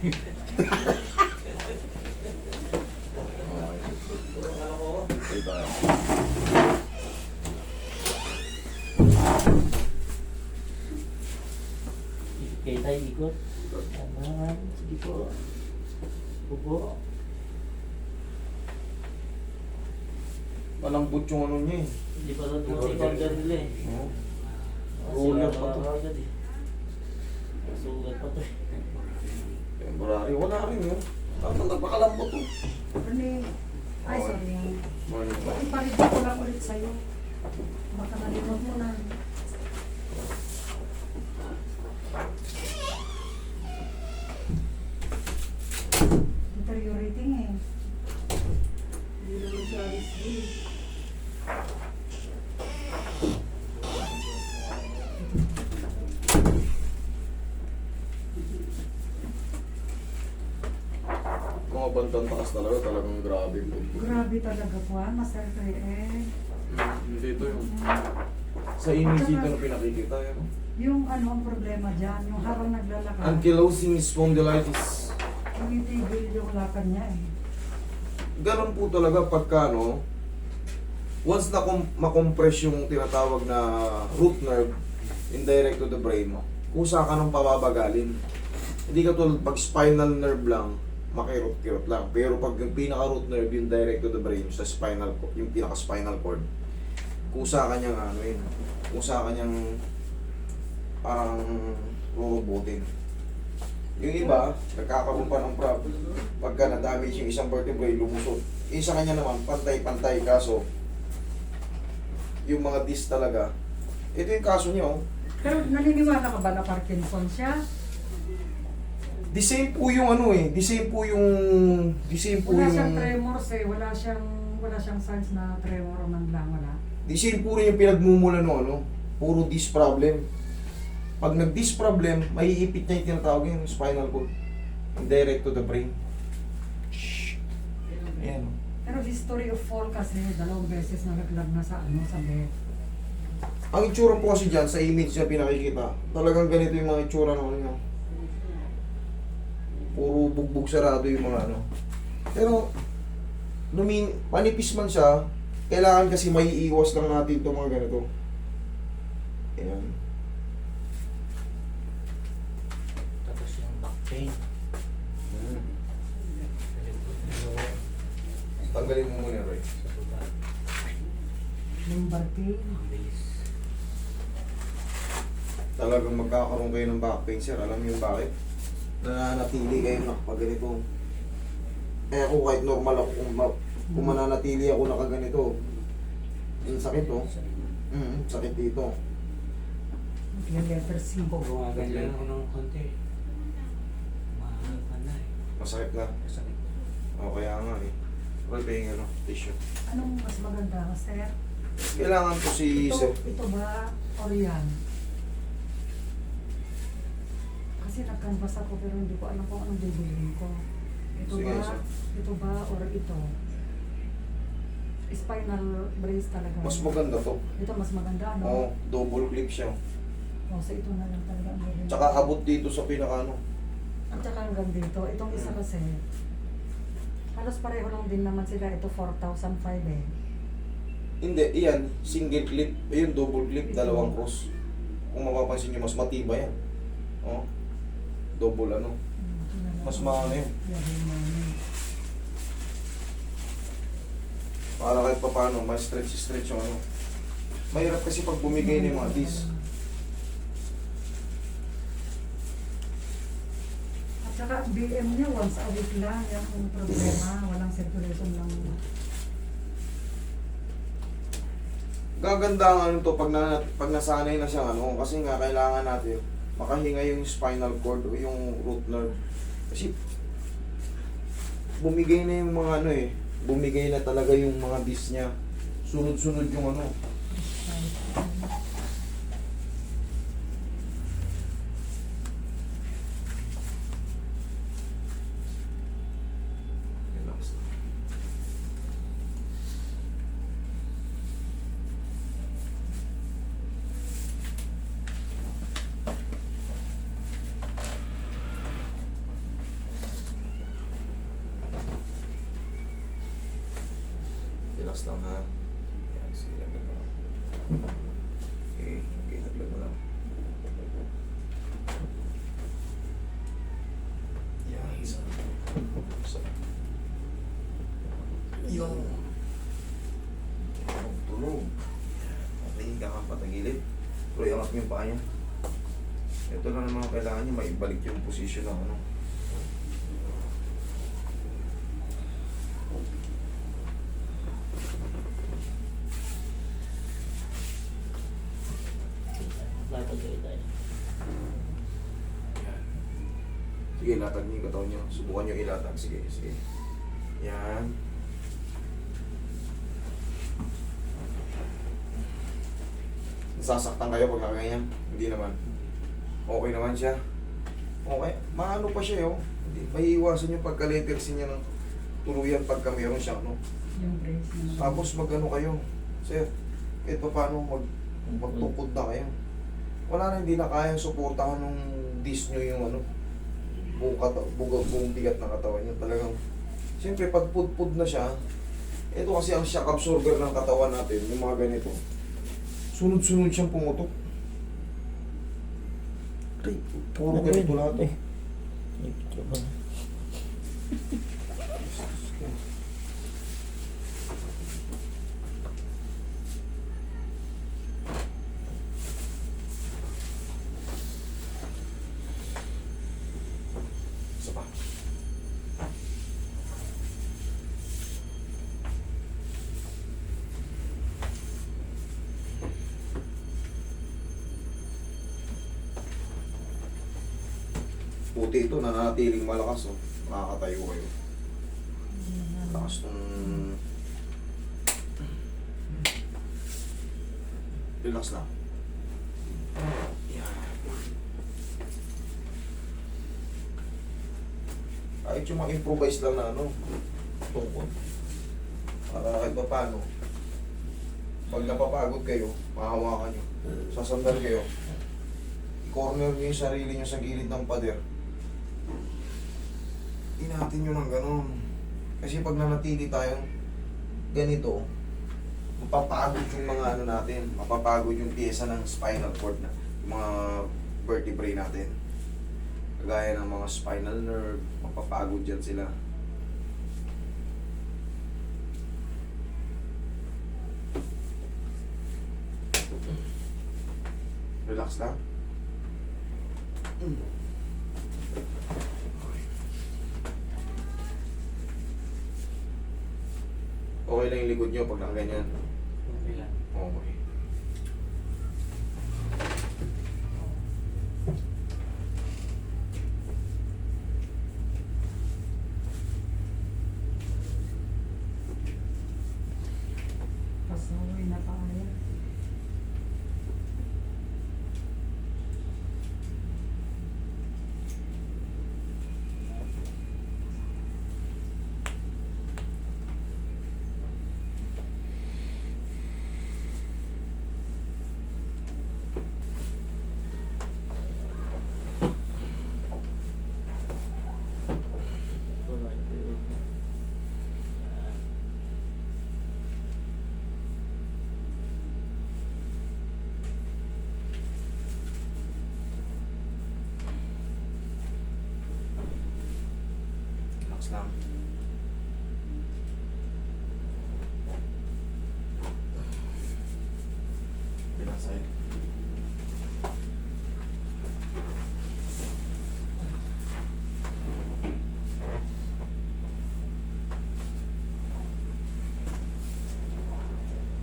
Okay tayo. Kaya tayo ikot. Tanan. Sige po. Upo. Malambot yung ano niya eh. Hindi pa rin tumating yung order nila eh. Oo. Roller pa to. eh. Sugat pa to eh. Temporary. Wala rin yun. Tapos nagpakalambot to. Ano Ay, sorry. Morning pa. Ipalit ko lang ulit sa'yo. Baka nalimot mo na. Deteriorating eh. Hindi naman siya risky. Mga taas talaga, talagang grabe po. Grabe talaga po ah, Master Trey eh. Hindi ito yung... Sa image dito na pinakikita yan. Yung ano ang problema dyan, yung habang naglalakad, Ankylosing spondylitis. tumitigil yung lakad niya eh. Ganon po talaga pagka no, once na makompress yung tinatawag na root nerve indirect to the brain, kusa ka ng pababagalin. Hindi ka tulad pag spinal nerve lang, makirot-kirot lang. Pero pag yung pinaka-root nerve, yung direct to the brain, yung sa spinal co- yung pinaka-spinal cord, kusa ka niyang ano yun, kusa ka niyang parang robotin. Yung iba, nagkakaroon pa ng problem. Pagka na-damage yung isang vertebrae, lumusot. Yung sa kanya naman, pantay-pantay. Kaso, yung mga disc talaga, ito yung kaso niya, oh. Pero naniniwala ka ba na Parkinson siya? The same po yung ano eh, the same po yung, the same po Wala siyang yung, tremors eh, wala siyang wala siyang signs na tremor man lang, wala. the same po rin yung pinagmumula no, ano, puro disc problem. Pag nag-disc problem, maiipit niya yung tinatawag yung spinal cord. Direct to the brain. Shhh. Ayan. oh. Pero history of fall kasi dalawang beses na naglag na sa ano sa bed. Ang itsura po kasi dyan, sa image na pinakikita, talagang ganito yung mga itsura ng ano nyo. Puro bugbog sarado yung mga ano. Pero, lumin, manipis man siya, kailangan kasi may iwas lang natin itong mga ganito. Ayan. Tapos yung back pain. Hmm. Tanggalin mo muna, Roy. Lumbar pain. Talagang magkakaroon kayo ng back pain, sir. Alam niyo bakit? Nananatili kayo na pag ganito. Eh ako kahit normal ako, kung, ma- kung mananatili ako nakaganito, yung sakit oh. Mm, sakit dito. Letter C. Gumaganyan ako ng konti. Mahal pa na eh. Masakit na. Masakit. O kaya nga eh. Roy, pahing ano, tissue. Anong mas maganda, sir? Kailangan to si Ito, sir. ito ba or yan? Kasi nag-canvas ako pero hindi ko alam kung anong bibilin ko. Ito Sige, ba? sir. Ito ba or ito? Spinal brace talaga. Mas maganda to. Ito mas maganda, no? Oo, double clip siya. Oh, so ito na lang talaga ang. Tsaka abot dito sa pinaka ano. At saka hanggang dito. Itong isa Hmm. kasi, halos pareho lang din naman sila. Ito 4,005 eh. Hindi, iyan, single clip. Ayun, double clip, dalawang cross. Kung mapapansin nyo, mas matibay yan. Oh. Double ano. Mas maano yun. Para kahit pa paano, mas stretch-stretch yung ano. Mahirap kasi pag bumigay ng mga disc. At saka ang BM niya once a week lang. Yan ang problema. Walang circulation lang. Gaganda ang ano to pag, na, pag nasanay na siya ano, kasi nga kailangan natin makahinga yung spinal cord o yung root nerve. Kasi bumigay na yung mga ano eh, bumigay na talaga yung mga disc niya. Sunod-sunod yung ano. Relax na. Relax lang ha. Yan, sige, laglag mo lang. Okay, okay, laglag mo lang. Yan, isa. Isa. Yung. Tulog, tulog. Okay, higa ka patagilid. Tuloy angat mo yung paa niya. Ito lang naman ang kailangan niyo, maibalik yung posisyon ng ano. Latag kayo tayo. Yan. Sige, latag niyo yung katawan niyo. Subukan niyo ilatag. Sige, sige. Yan. Nasasaktan kayo pag nakaganyan? Hindi naman. Okay naman siya. Okay. Maano pa siya yun. Hindi. May iwasan yung pagka-lettersin niya ng tuluyan pagka meron siyang ano. Yung brace. Tapos mag-ano kayo. Sir, kahit pa paano mag, magtungkod na kayo. Wala na, hindi na kayang suportahan ng disc nyo yung ano, buong, kata, buong, buong bigat ng katawan nyo. Talagang, siyempre pag pudpud na siya, ito kasi ang shock absorber ng katawan natin, yung mga ganito. Sunod-sunod siyang pumutok. Puro ganito lahat eh. Puti ito, nananatiling malakas. Oh. Makakatayo kayo. Lakas nung... Relax lang. Yan. Kahit yung mga improvise lang na ano, tungkol. Para kahit pa paano, pag napapagod kayo, mahawakan nyo, sasandal kayo, i-corner nyo yung sarili nyo sa gilid ng pader. Inatin nyo ng ganun. Kasi pag nanatili tayong ganito, mapapagod yung mga ano natin, mapapagod yung pyesa ng spinal cord na, yung mga vertebrae natin. Kagaya ng mga spinal nerve, mapapagod dyan sila. Relax lang. Okay lang yung likod nyo pag nakaganyan. Okay lang. Okay. Pasaway na tayo. Alright. Ah, Relax lang. Relax sa'yo.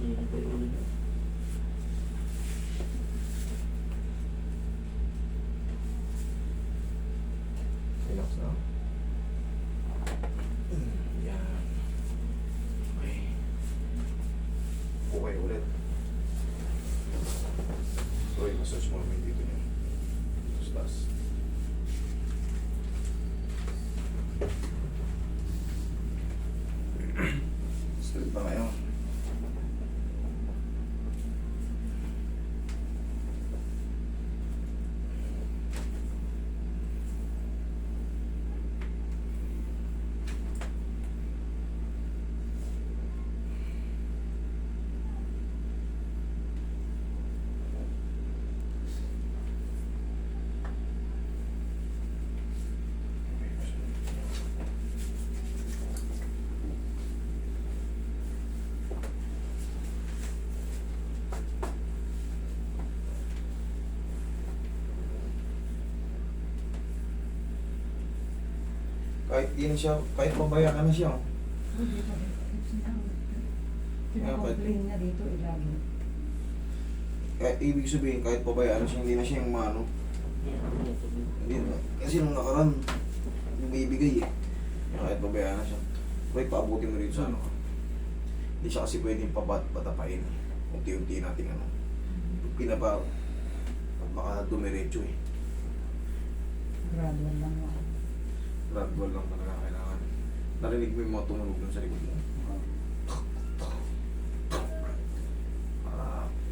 Hindi na tayo ulit. Relax lang. Yan. Okay. Okay ulit. Kahit di na siya, kahit pabaya ka na siya. oh. Pinaka-complain niya dito ilagi. Kahit ibig sabihin, kahit pabayaan na siya, hindi na siya yung mano. Hindi na. Kasi nung nakaraan, bumibigay eh. Kahit pabayaan na siya. Pero paabutin mo rin sa ano. Hindi siya kasi pwedeng pabat patapain. Unti-unti natin ano. Pinaba, baka dumiretso eh. Gradual lang ako. Gradual lang talaga kailangan. Narinig mo yung mga tumunog dun sa likod mo.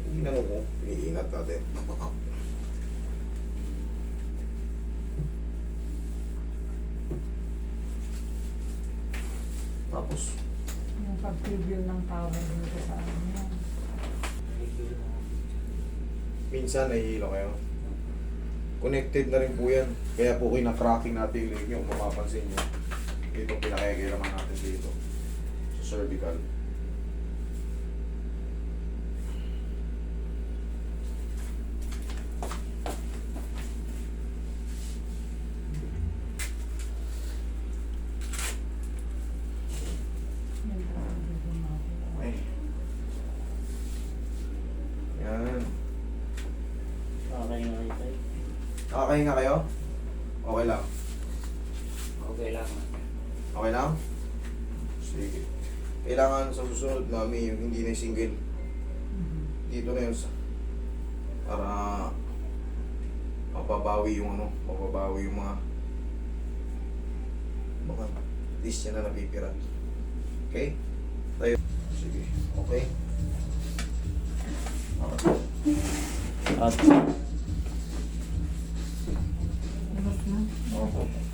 Hindi na ko, iniingat natin. Tapos, Yung pag-preview ng power dito sa ano yan. minsan nahihilo kayo. Connected na rin po yan. Kaya po kina-cracking natin yung leg nyo, kung mapapansin nyo. Ito pinakikiraman natin dito. Sa cervical. Yan talagang dito natin. Okay. Yan. Okay na ito. Nakakahinga kayo? Okay lang. Okay lang. Okay lang? Sige. Kailangan sa susunod, mami, yung hindi na single. Dito na yun sa... Para mapabawi yung ano, mapabawi yung mga mga niya na napipira. Okay? Tayo. Sige. Okay? Okay. At Opo.